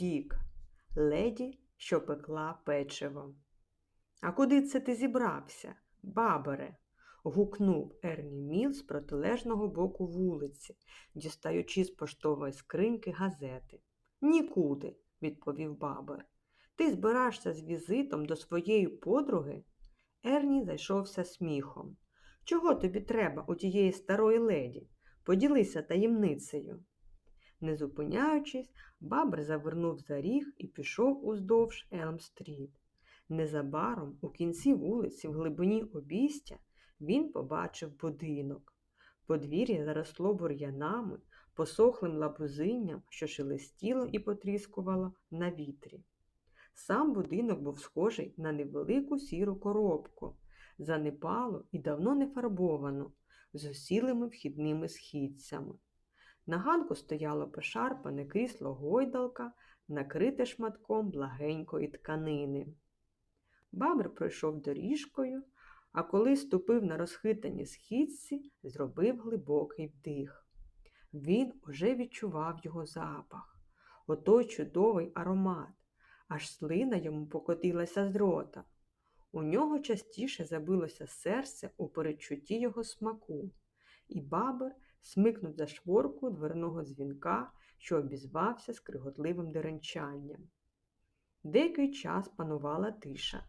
Дік, леді, що пекла печиво. А куди це ти зібрався, бабере? гукнув Ерні Міл з протилежного боку вулиці, дістаючи з поштової скриньки газети. Нікуди, відповів бабер. Ти збираєшся з візитом до своєї подруги? Ерні зайшовся сміхом. Чого тобі треба у тієї старої леді? Поділися таємницею. Не зупиняючись, бабр завернув за ріг і пішов уздовж Елм-стріт. Незабаром, у кінці вулиці, в глибині обійстя, він побачив будинок. Подвір'я заросло бур'янами, посохлим лабузинням, що шелестіло і потріскувало на вітрі. Сам будинок був схожий на невелику сіру коробку, занепалу і давно не фарбовану, з осілими вхідними східцями. На ганку стояло пошарпане крісло гойдалка, накрите шматком благенької тканини. Бабр пройшов доріжкою, а коли ступив на розхитані східці, зробив глибокий вдих. Він уже відчував його запах, отой чудовий аромат, аж слина йому покотилася з рота. У нього частіше забилося серце у передчутті його смаку, і бабер смикнув за шворку дверного дзвінка, що обізвався скриготливим деренчанням. Деякий час панувала тиша,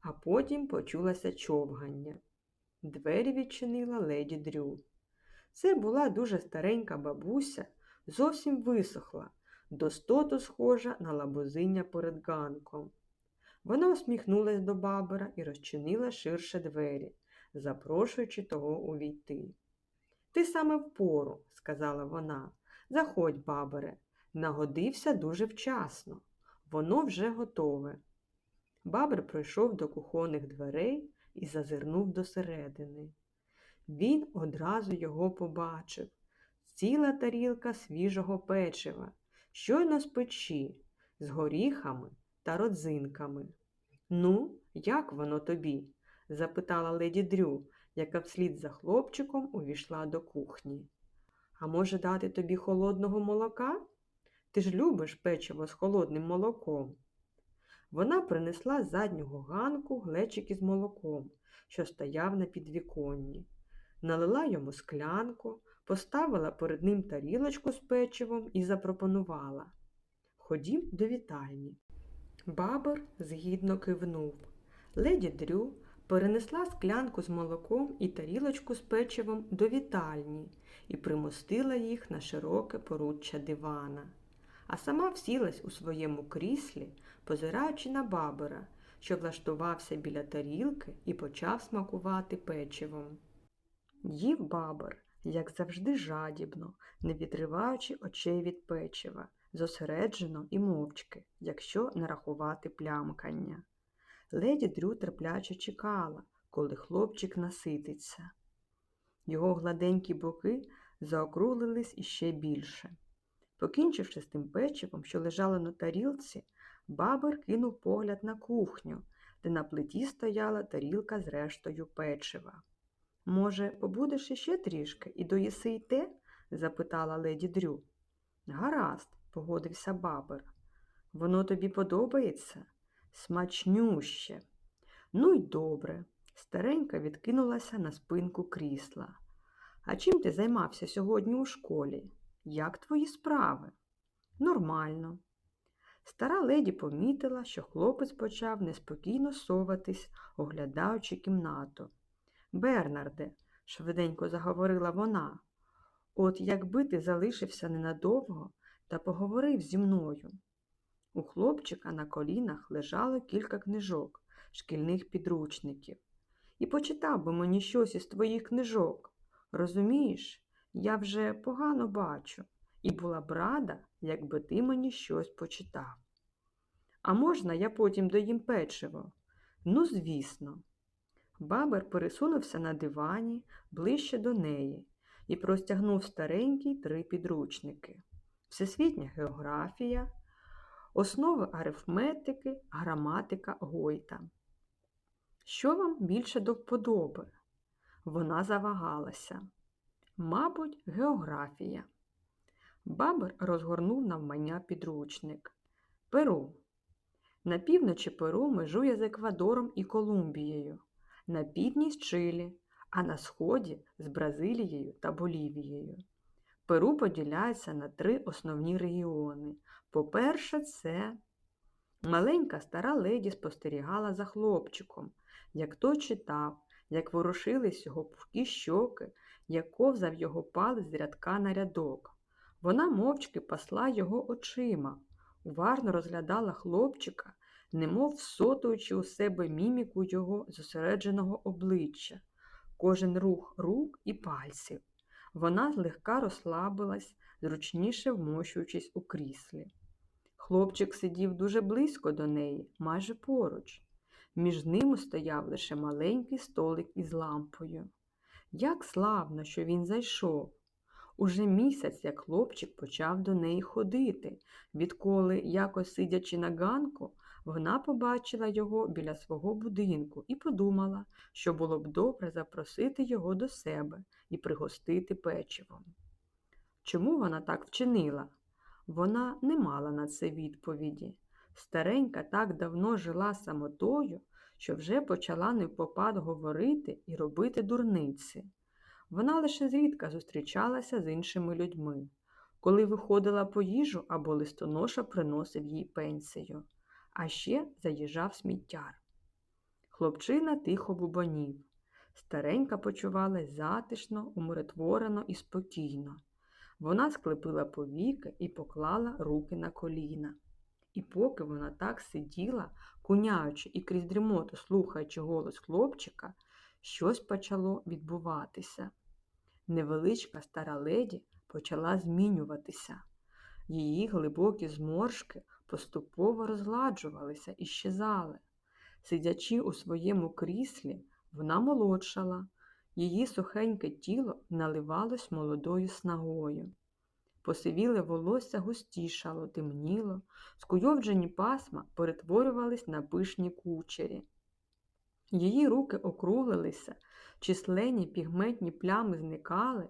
а потім почулося човгання. Двері відчинила леді Дрю. Це була дуже старенька бабуся, зовсім висохла, достоту схожа на лабузиння перед ганком. Вона усміхнулась до бабера і розчинила ширше двері, запрошуючи того увійти. Ти саме впору, сказала вона. Заходь, бабере, нагодився дуже вчасно. Воно вже готове. Бабер пройшов до кухонних дверей і зазирнув досередини. Він одразу його побачив. Ціла тарілка свіжого печива, щойно з печі, з горіхами та родзинками. Ну, як воно тобі? запитала леді Дрю, яка вслід за хлопчиком увійшла до кухні. А може дати тобі холодного молока? Ти ж любиш печиво з холодним молоком. Вона принесла з заднього ганку глечик із молоком, що стояв на підвіконні, налила йому склянку, поставила перед ним тарілочку з печивом і запропонувала Ходім до вітальні. Бабер згідно кивнув. Леді Дрю перенесла склянку з молоком і тарілочку з печивом до вітальні і примостила їх на широке поруччя дивана, а сама всілась у своєму кріслі, позираючи на бабера, що влаштувався біля тарілки і почав смакувати печивом. Їв бабер, як завжди, жадібно, не відриваючи очей від печива, зосереджено і мовчки, якщо не рахувати плямкання. Леді Дрю терпляче чекала, коли хлопчик насититься. Його гладенькі боки заокруглились іще більше. Покінчивши з тим печивом, що лежало на тарілці, бабер кинув погляд на кухню, де на плиті стояла тарілка з рештою печива. Може, побудеш іще трішки і доїси й те? запитала леді Дрю. Гаразд, погодився бабер. Воно тобі подобається? Смачнюще. Ну й добре. Старенька відкинулася на спинку крісла. А чим ти займався сьогодні у школі? Як твої справи? Нормально. Стара леді помітила, що хлопець почав неспокійно соватись, оглядаючи кімнату. Бернарде, швиденько заговорила вона, от якби ти залишився ненадовго та поговорив зі мною. У хлопчика на колінах лежало кілька книжок, шкільних підручників. І почитав би мені щось із твоїх книжок. Розумієш, я вже погано бачу, і була б рада, якби ти мені щось почитав. А можна я потім доїм печиво? Ну, звісно. Бабер пересунувся на дивані ближче до неї і простягнув старенький три підручники: Всесвітня географія. Основи арифметики, граматика Гойта. Що вам більше до вподоби? Вона завагалася. Мабуть, географія. Бабер розгорнув навмання підручник. Перу. На півночі Перу межує з Еквадором і Колумбією, на півдні з Чилі, а на сході з Бразилією та Болівією. Перу поділяється на три основні регіони. По-перше, це маленька стара леді спостерігала за хлопчиком, як той читав, як ворушились його пухкі щоки, як ковзав його палець з рядка на рядок. Вона мовчки пасла його очима, уважно розглядала хлопчика, немов всотуючи у себе міміку його зосередженого обличчя, кожен рух рук і пальців. Вона злегка розслабилась, зручніше вмощуючись у кріслі. Хлопчик сидів дуже близько до неї, майже поруч. Між ними стояв лише маленький столик із лампою. Як славно, що він зайшов. Уже місяць, як хлопчик почав до неї ходити, відколи, якось сидячи на ганку, вона побачила його біля свого будинку і подумала, що було б добре запросити його до себе і пригостити печивом. Чому вона так вчинила? Вона не мала на це відповіді. Старенька так давно жила самотою, що вже почала невпопад говорити і робити дурниці. Вона лише зрідка зустрічалася з іншими людьми, коли виходила по їжу або листоноша приносив їй пенсію, а ще заїжджав сміттяр. Хлопчина тихо бубонів. Старенька почувалась затишно, умиротворено і спокійно. Вона склепила повіки і поклала руки на коліна. І поки вона так сиділа, куняючи і крізь дрімоту слухаючи голос хлопчика, щось почало відбуватися. Невеличка стара леді почала змінюватися. Її глибокі зморшки поступово розгладжувалися і щезали. Сидячи у своєму кріслі, вона молодшала, її сухеньке тіло наливалось молодою снагою. Посивіле волосся густішало, темніло, скуйовджені пасма перетворювались на пишні кучері. Її руки округлилися, численні пігментні плями зникали,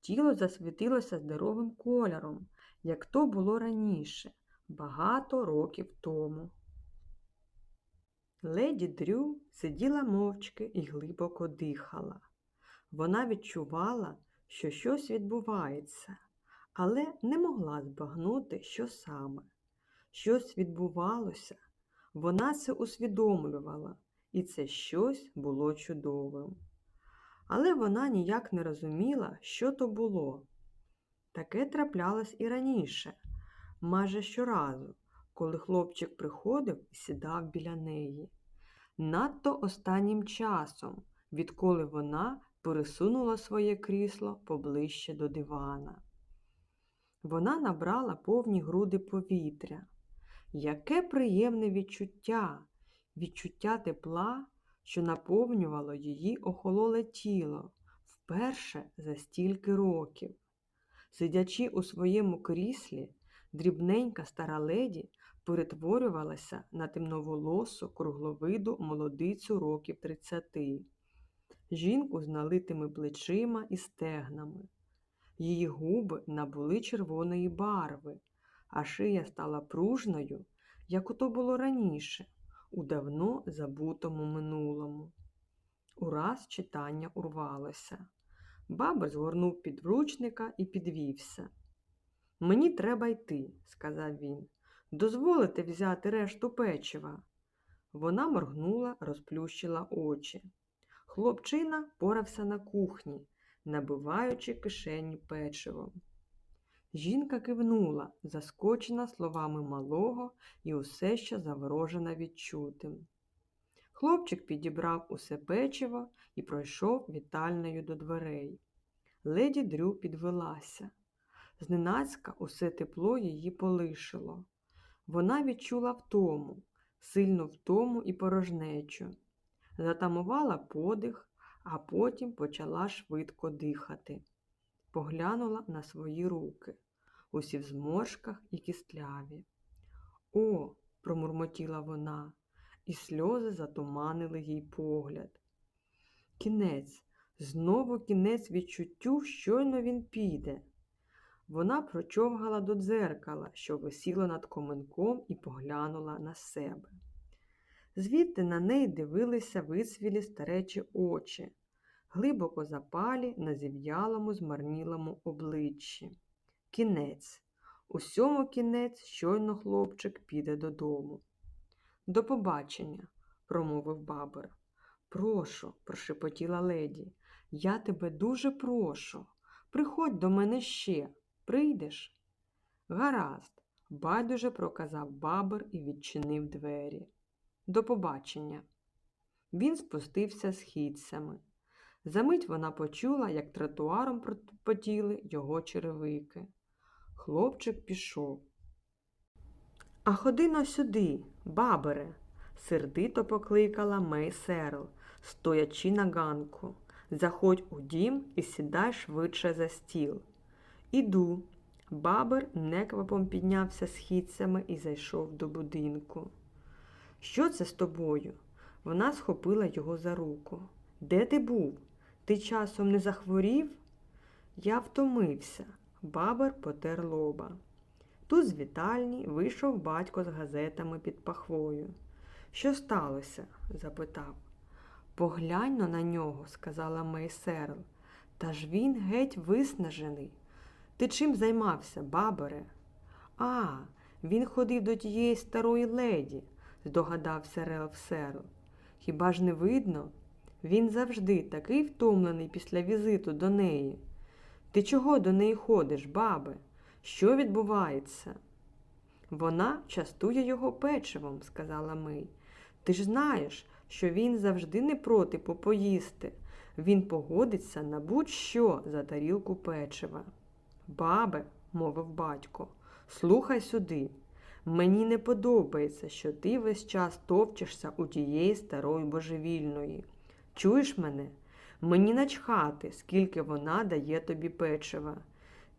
тіло засвітилося здоровим кольором, як то було раніше, багато років тому. Леді Дрю сиділа мовчки і глибоко дихала. Вона відчувала, що щось відбувається, але не могла збагнути, що саме. Щось відбувалося, вона це усвідомлювала, і це щось було чудовим. Але вона ніяк не розуміла, що то було. Таке траплялось і раніше, майже щоразу, коли хлопчик приходив і сідав біля неї. Надто останнім часом, відколи вона пересунула своє крісло поближче до дивана. Вона набрала повні груди повітря. Яке приємне відчуття, відчуття тепла, що наповнювало її охололе тіло вперше за стільки років. Сидячи у своєму кріслі, дрібненька стара леді перетворювалася на темноволосу кругловиду молодицю років тридцяти, жінку з налитими плечима і стегнами. Її губи набули червоної барви, а шия стала пружною, як ото було раніше, у давно забутому минулому. Ураз читання урвалося. Баба згорнув підручника і підвівся. Мені треба йти, сказав він. Дозволите взяти решту печива. Вона моргнула, розплющила очі. Хлопчина порався на кухні, набиваючи кишені печивом. Жінка кивнула, заскочена словами малого і усе ще заворожена відчутим. Хлопчик підібрав усе печиво і пройшов вітальною до дверей. Леді Дрю підвелася. Зненацька усе тепло її полишило. Вона відчула втому, сильну втому і порожнечу, затамувала подих, а потім почала швидко дихати. Поглянула на свої руки, усі в зморшках і кістляві. О, промурмотіла вона, і сльози затуманили їй погляд. Кінець, знову кінець відчуттю, щойно він піде. Вона прочовгала до дзеркала, що висіло над коминком, і поглянула на себе. Звідти на неї дивилися вицвілі старечі очі, глибоко запалі на зів'ялому, змарнілому обличчі. Кінець. Усьому кінець, щойно хлопчик піде додому. До побачення, промовив бабер. Прошу, прошепотіла леді, я тебе дуже прошу. Приходь до мене ще, прийдеш? Гаразд, байдуже проказав бабер і відчинив двері. До побачення. Він спустився східцями. Замить вона почула, як тротуаром протопотіли його черевики. Хлопчик пішов. А ходи но сюди, бабере, сердито покликала Мей Серл, стоячи на ганку. Заходь у дім і сідай швидше за стіл. Іду. Бабер неквапом піднявся східцями і зайшов до будинку. Що це з тобою? Вона схопила його за руку. Де ти був? Ти часом не захворів? Я втомився. Бабер потер лоба. Тут з вітальні вийшов батько з газетами під пахвою. Що сталося? запитав. Поглянь на нього, сказала Мейсерл. Та ж він геть виснажений. Ти чим займався, бабере? А, він ходив до тієї старої леді, здогадався Релф Серл. Хіба ж не видно? Він завжди такий втомлений після візиту до неї. Ти чого до неї ходиш, бабе? Що відбувається? Вона частує його печивом, сказала Мий. Ти ж знаєш, що він завжди не проти попоїсти. Він погодиться на будь-що за тарілку печива. Бабе, мовив батько, слухай сюди. Мені не подобається, що ти весь час товчешся у тієї старої божевільної. Чуєш мене? Мені начхати, скільки вона дає тобі печива.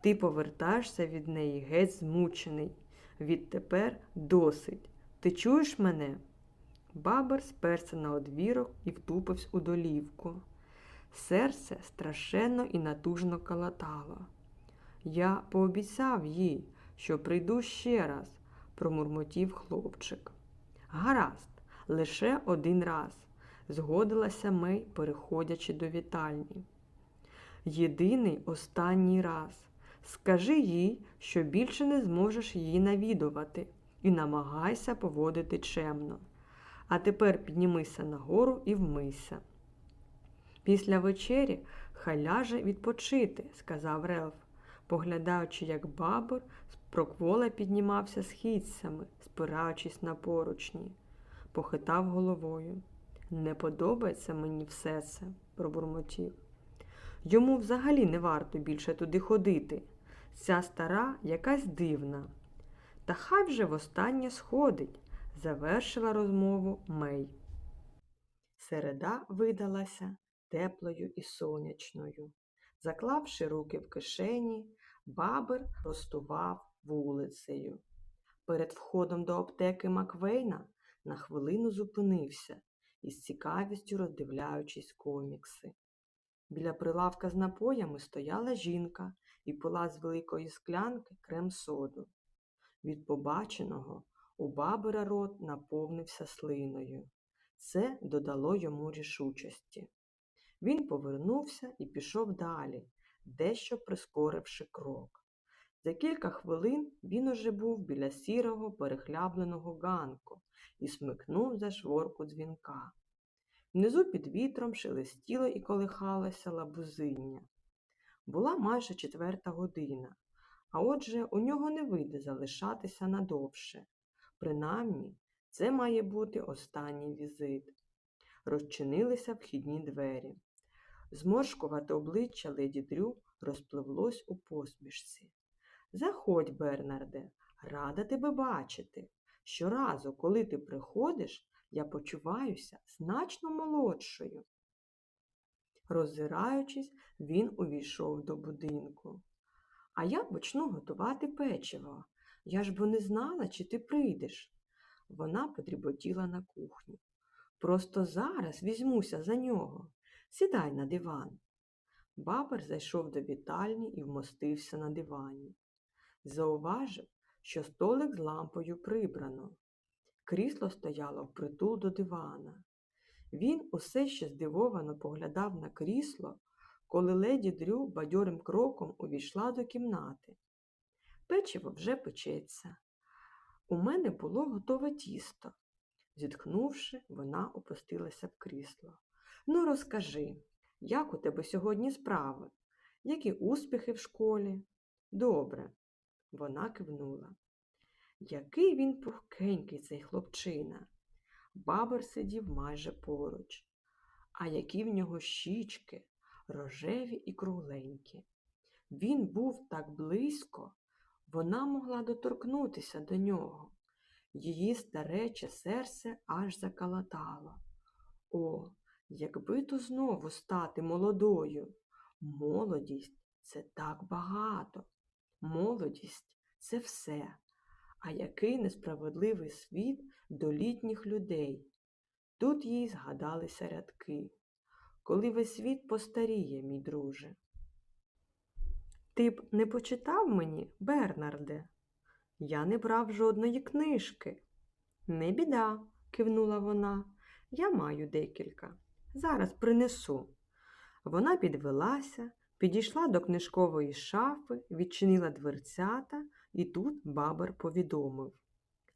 Ти повертаєшся від неї геть змучений. Відтепер досить. Ти чуєш мене? Бабер сперся на одвірок і втупився у долівку. Серце страшенно і натужно калатало. Я пообіцяв їй, що прийду ще раз, промурмотів хлопчик. Гаразд, лише один раз, згодилася Мей, переходячи до вітальні. Єдиний останній раз. Скажи їй, що більше не зможеш її навідувати, і намагайся поводити чемно. А тепер піднімися нагору і вмийся. Після вечері хай ляже відпочити, сказав Релф, поглядаючи, як бабор з проквола піднімався східцями, спираючись на поручні, похитав головою. Не подобається мені все це, пробурмотів. Йому взагалі не варто більше туди ходити. Ця стара якась дивна. Та хай вже востаннє сходить, завершила розмову Мей. Середа видалася теплою і сонячною. Заклавши руки в кишені, бабер простував вулицею. Перед входом до аптеки Маквейна на хвилину зупинився із цікавістю роздивляючись комікси. Біля прилавка з напоями стояла жінка і пила з великої склянки крем-соду. Від побаченого у бабера рот наповнився слиною. Це додало йому рішучості. Він повернувся і пішов далі, дещо прискоривши крок. За кілька хвилин він уже був біля сірого перехлябленого ганку і смикнув за шворку дзвінка. Внизу під вітром шелестіло і колихалося лабузиння. Була майже четверта година, а отже, у нього не вийде залишатися надовше. Принаймні, це має бути останній візит. Розчинилися вхідні двері. Зморшкувате обличчя леді Дрю розпливлось у посмішці. Заходь, Бернарде, рада тебе бачити. Щоразу, коли ти приходиш, я почуваюся значно молодшою. Роззираючись, він увійшов до будинку. А я почну готувати печиво. Я ж бо не знала, чи ти прийдеш. Вона подріботіла на кухню. Просто зараз візьмуся за нього. Сідай на диван. Бабер зайшов до вітальні і вмостився на дивані. зауважив, що столик з лампою прибрано. Крісло стояло впритул до дивана. Він усе ще здивовано поглядав на крісло, коли леді Дрю бадьорим кроком увійшла до кімнати. Печиво вже печеться. У мене було готове тісто. Зітхнувши, вона опустилася в крісло. Ну, розкажи, як у тебе сьогодні справи? Які успіхи в школі? Добре, вона кивнула. Який він пухкенький цей хлопчина. Бабер сидів майже поруч. А які в нього щічки, рожеві і кругленькі. Він був так близько, вона могла доторкнутися до нього. Її старече серце аж закалатало. О, якби то знову стати молодою. Молодість це так багато. Молодість це все. А який несправедливий світ до літніх людей. Тут їй згадалися рядки. Коли весь світ постаріє, мій друже. Ти б не почитав мені, Бернарде? Я не брав жодної книжки. Не біда, кивнула вона. Я маю декілька. Зараз принесу. Вона підвелася, підійшла до книжкової шафи, відчинила дверцята, і тут бабер повідомив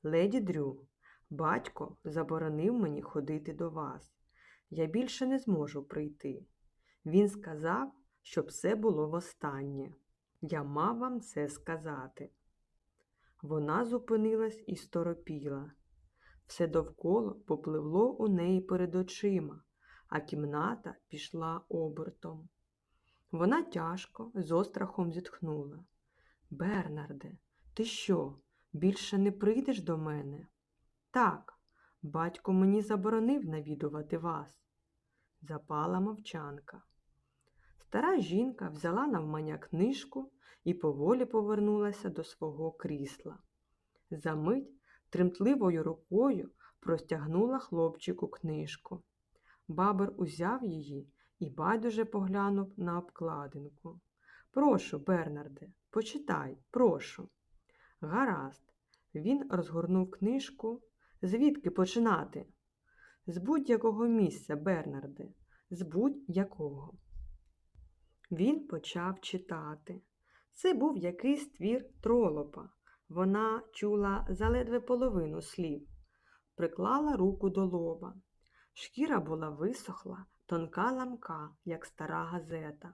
Леді Дрю, батько заборонив мені ходити до вас. Я більше не зможу прийти. Він сказав, щоб все було востаннє. Я мав вам це сказати. Вона зупинилась і сторопіла. Все довкола попливло у неї перед очима, а кімната пішла обертом. Вона тяжко, з острахом зітхнула. Бернарде, ти що, більше не прийдеш до мене? Так, батько мені заборонив навідувати вас. Запала мовчанка. Стара жінка взяла навмання книжку і поволі повернулася до свого крісла. Замить тремтливою рукою простягнула хлопчику книжку. Бабер узяв її і байдуже поглянув на обкладинку. Прошу, Бернарде, почитай, прошу. Гаразд, він розгорнув книжку. Звідки починати? З будь-якого місця, Бернарде, з будь-якого. Він почав читати. Це був якийсь твір тролопа. Вона чула заледве половину слів, приклала руку до лоба. Шкіра була висохла, тонка ламка, як стара газета.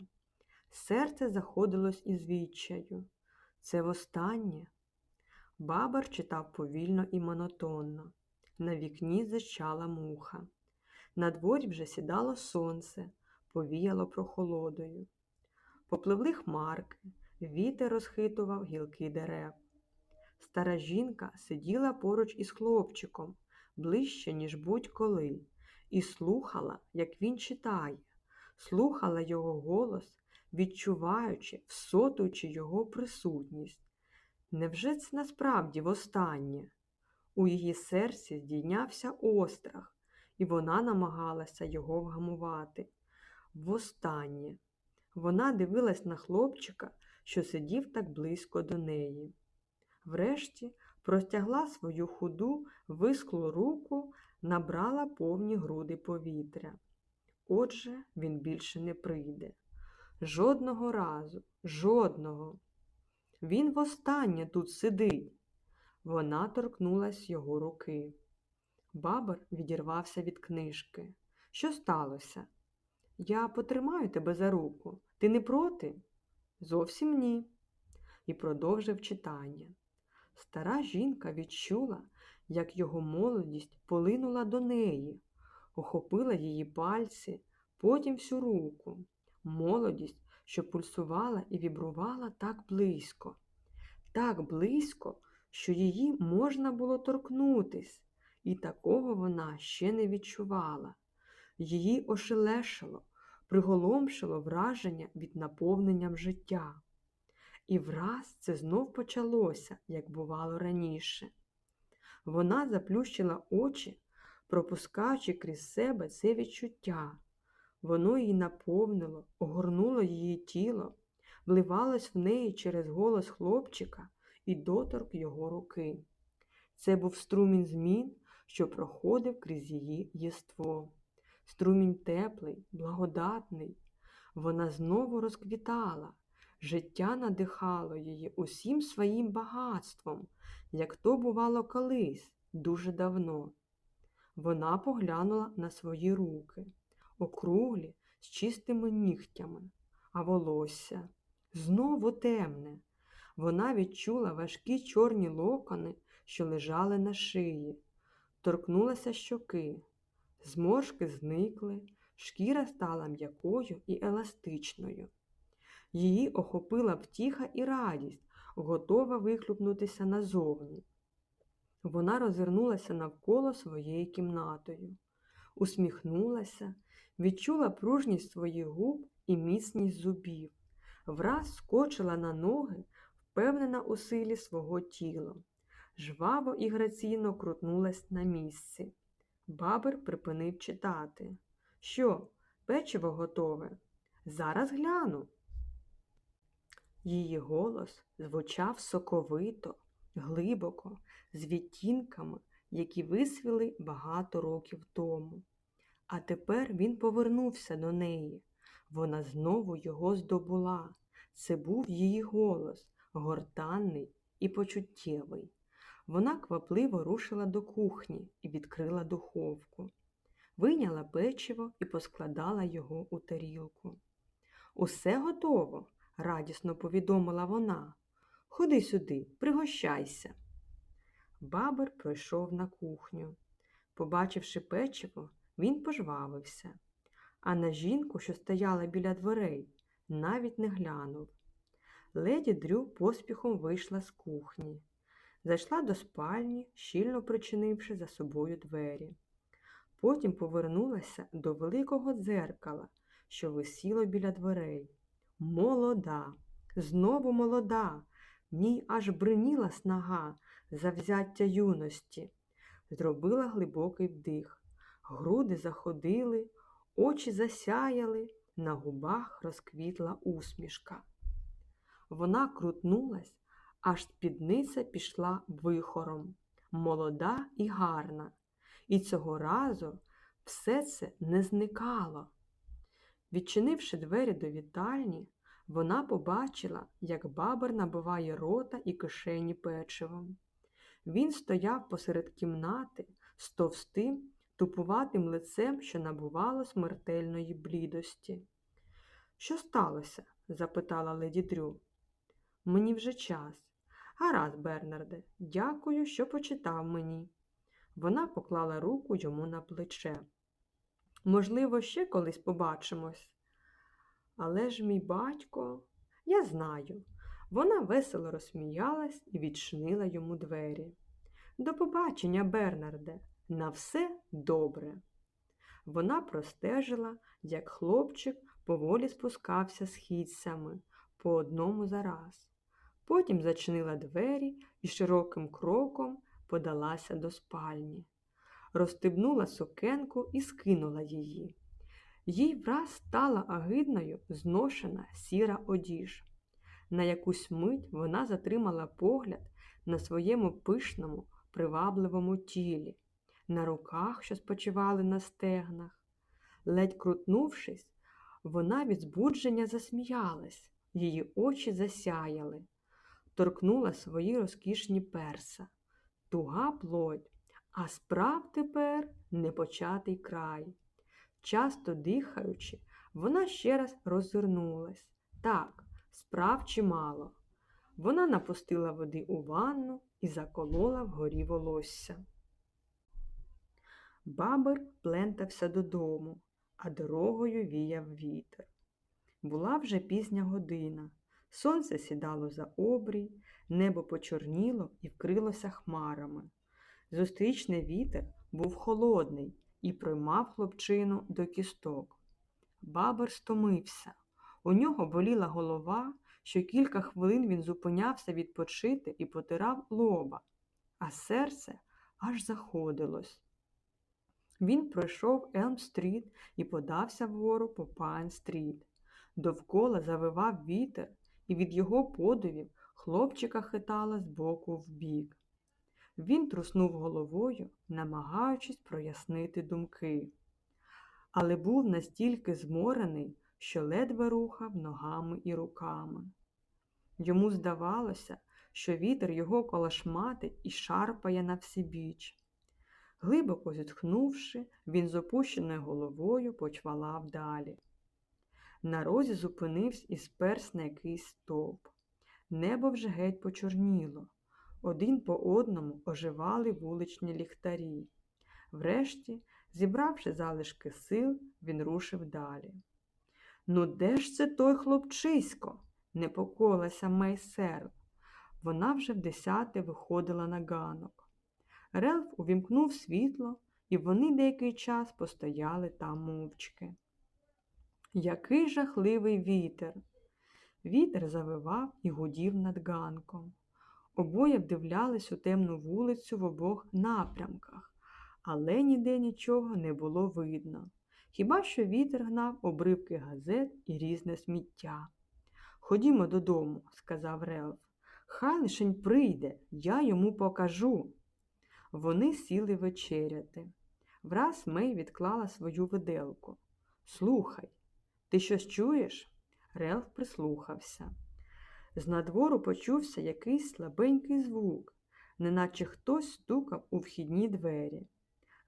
Серце заходилось із відчаю. Це востаннє. Бабар читав повільно і монотонно. На вікні зачала муха. На дворі вже сідало сонце, повіяло прохолодою. Попливли хмарки, вітер розхитував гілки дерев. Стара жінка сиділа поруч із хлопчиком, ближче, ніж будь-коли, і слухала, як він читає, слухала його голос, відчуваючи, всотуючи його присутність. Невже це насправді востаннє? У її серці здійнявся острах, і вона намагалася його вгамувати. Востаннє. Вона дивилась на хлопчика, що сидів так близько до неї. Врешті простягла свою худу, висклу руку, набрала повні груди повітря. Отже, він більше не прийде. Жодного разу, жодного. Він востаннє тут сидить. Вона торкнулась його руки. Бабар відірвався від книжки. Що сталося? Я потримаю тебе за руку. Ти не проти? Зовсім ні. І продовжив читання. Стара жінка відчула, як його молодість полинула до неї, охопила її пальці, потім всю руку. Молодість, що пульсувала і вібрувала так близько, так близько, що її можна було торкнутись, і такого вона ще не відчувала. Її ошелешило, приголомшило враження від наповненням життя. І враз це знов почалося, як бувало раніше. Вона заплющила очі, пропускаючи крізь себе це відчуття. Воно її наповнило, огорнуло її тіло, вливалось в неї через голос хлопчика і доторк його руки. Це був струмінь змін, що проходив крізь її єство. Струмінь теплий, благодатний. Вона знову розквітала. Життя надихало її усім своїм багатством, як то бувало колись, дуже давно. Вона поглянула на свої руки, округлі з чистими нігтями, а волосся знову темне. Вона відчула важкі чорні локони, що лежали на шиї, торкнулася щоки, зморшки зникли, шкіра стала м'якою і еластичною. Її охопила втіха і радість, готова вихлюпнутися назовні. Вона розвернулася навколо своєю кімнатою, усміхнулася, відчула пружність своїх губ і міцність зубів, враз скочила на ноги, впевнена у силі свого тіла. Жваво і граційно крутнулась на місці. Бабер припинив читати. Що, печиво готове? Зараз гляну. Її голос звучав соковито, глибоко, з відтінками, які висвіли багато років тому. А тепер він повернувся до неї. Вона знову його здобула. Це був її голос, гортанний і почуттєвий. Вона квапливо рушила до кухні і відкрила духовку. Вийняла печиво і поскладала його у тарілку. Усе готово, радісно повідомила вона. Ходи сюди, пригощайся. Бабер пройшов на кухню. Побачивши печиво, він пожвавився, а на жінку, що стояла біля дверей, навіть не глянув. Леді Дрю поспіхом вийшла з кухні, зайшла до спальні, щільно причинивши за собою двері. Потім повернулася до великого дзеркала, що висіло біля дверей. Молода, знову молода, в ній аж бриніла снага завзяття юності. Зробила глибокий вдих. Груди заходили, очі засяяли, на губах розквітла усмішка. Вона крутнулась, аж спідниця пішла вихором, молода і гарна. І цього разу все це не зникало. Відчинивши двері до вітальні, вона побачила, як бабер набиває рота і кишені печивом. Він стояв посеред кімнати з товстим, тупуватим лицем, що набувало смертельної блідості. Що сталося? запитала леді Дрю. Мені вже час. Гаразд, Бернарде, дякую, що почитав мені. Вона поклала руку йому на плече. Можливо, ще колись побачимось. Але ж мій батько, я знаю. Вона весело розсміялась і відчинила йому двері. До побачення, Бернарде, на все добре. Вона простежила, як хлопчик поволі спускався східцями по одному за раз. Потім зачинила двері і широким кроком подалася до спальні. Розстебнула сукенку і скинула її. Їй враз стала агидною зношена сіра одіж. На якусь мить вона затримала погляд на своєму пишному, привабливому тілі, на руках, що спочивали на стегнах. Ледь крутнувшись, вона від збудження засміялась, її очі засяяли, торкнула свої розкішні перса, туга плоть, а справ тепер непочатий край. Часто дихаючи, вона ще раз роззирнулась. Так, справ чимало. Вона напустила води у ванну і заколола вгорі волосся. Бабер плентався додому, а дорогою віяв вітер. Була вже пізня година. Сонце сідало за обрій, небо почорніло і вкрилося хмарами. Зустрічний вітер був холодний і приймав хлопчину до кісток. Бабер стомився. У нього боліла голова, що кілька хвилин він зупинявся відпочити і потирав лоба, а серце аж заходилось. Він пройшов Елм-стріт і подався вгору по Пайн-стріт. Довкола завивав вітер, і від його подивів Хлопчика хитала з боку в бік. Він труснув головою, намагаючись прояснити думки, але був настільки зморений, що ледве рухав ногами і руками. Йому здавалося, що вітер його колошматить і шарпає на всібіч. Глибоко зітхнувши, він з опущеною головою почвалав далі. На розі зупинився і сперс на якийсь стовп. Небо вже геть почорніло. Один по одному оживали вуличні ліхтарі. Врешті, зібравши залишки сил, він рушив далі. Ну, де ж це той хлопчисько? непокоїлася Мейсерл. Вона вже в десяте виходила на ганок. Релф увімкнув світло, і вони деякий час постояли там мовчки. Який жахливий вітер! Вітер завивав і гудів над ганком. Обоє вдивлялись у темну вулицю в обох напрямках, але ніде нічого не було видно. Хіба що вітер гнав обривки газет і різне сміття. Ходімо додому, сказав Релф. Хай лишень прийде, я йому покажу. Вони сіли вечеряти. Враз Мей відклала свою виделку. Слухай, ти щось чуєш? Релф прислухався. З надвору почувся якийсь слабенький звук, неначе хтось стукав у вхідні двері.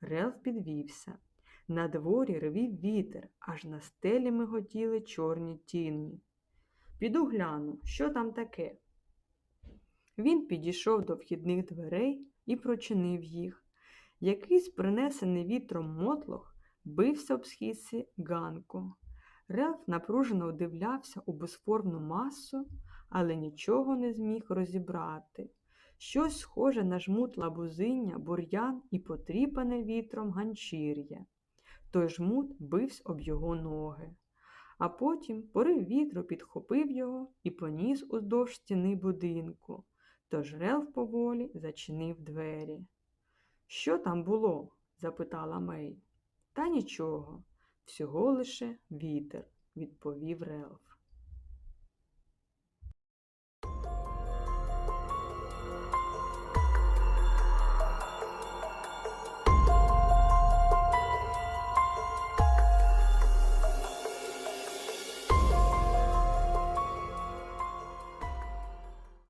Релф підвівся. На дворі ревів вітер, аж на стелі миготіли чорні тіні. Піду гляну, що там таке. Він підійшов до вхідних дверей і прочинив їх. Якийсь принесений вітром мотлох бився об східці ганку. Релф напружено вдивлявся у безформну масу, але нічого не зміг розібрати. Щось схоже на жмут лабузиння, бур'ян і потріпане вітром ганчір'я. Той жмут бився об його ноги. А потім порив вітру підхопив його і поніс уздовж стіни будинку. Тож Релф поволі зачинив двері. Що там було? запитала Мей. Та нічого, всього лише вітер, відповів Релф.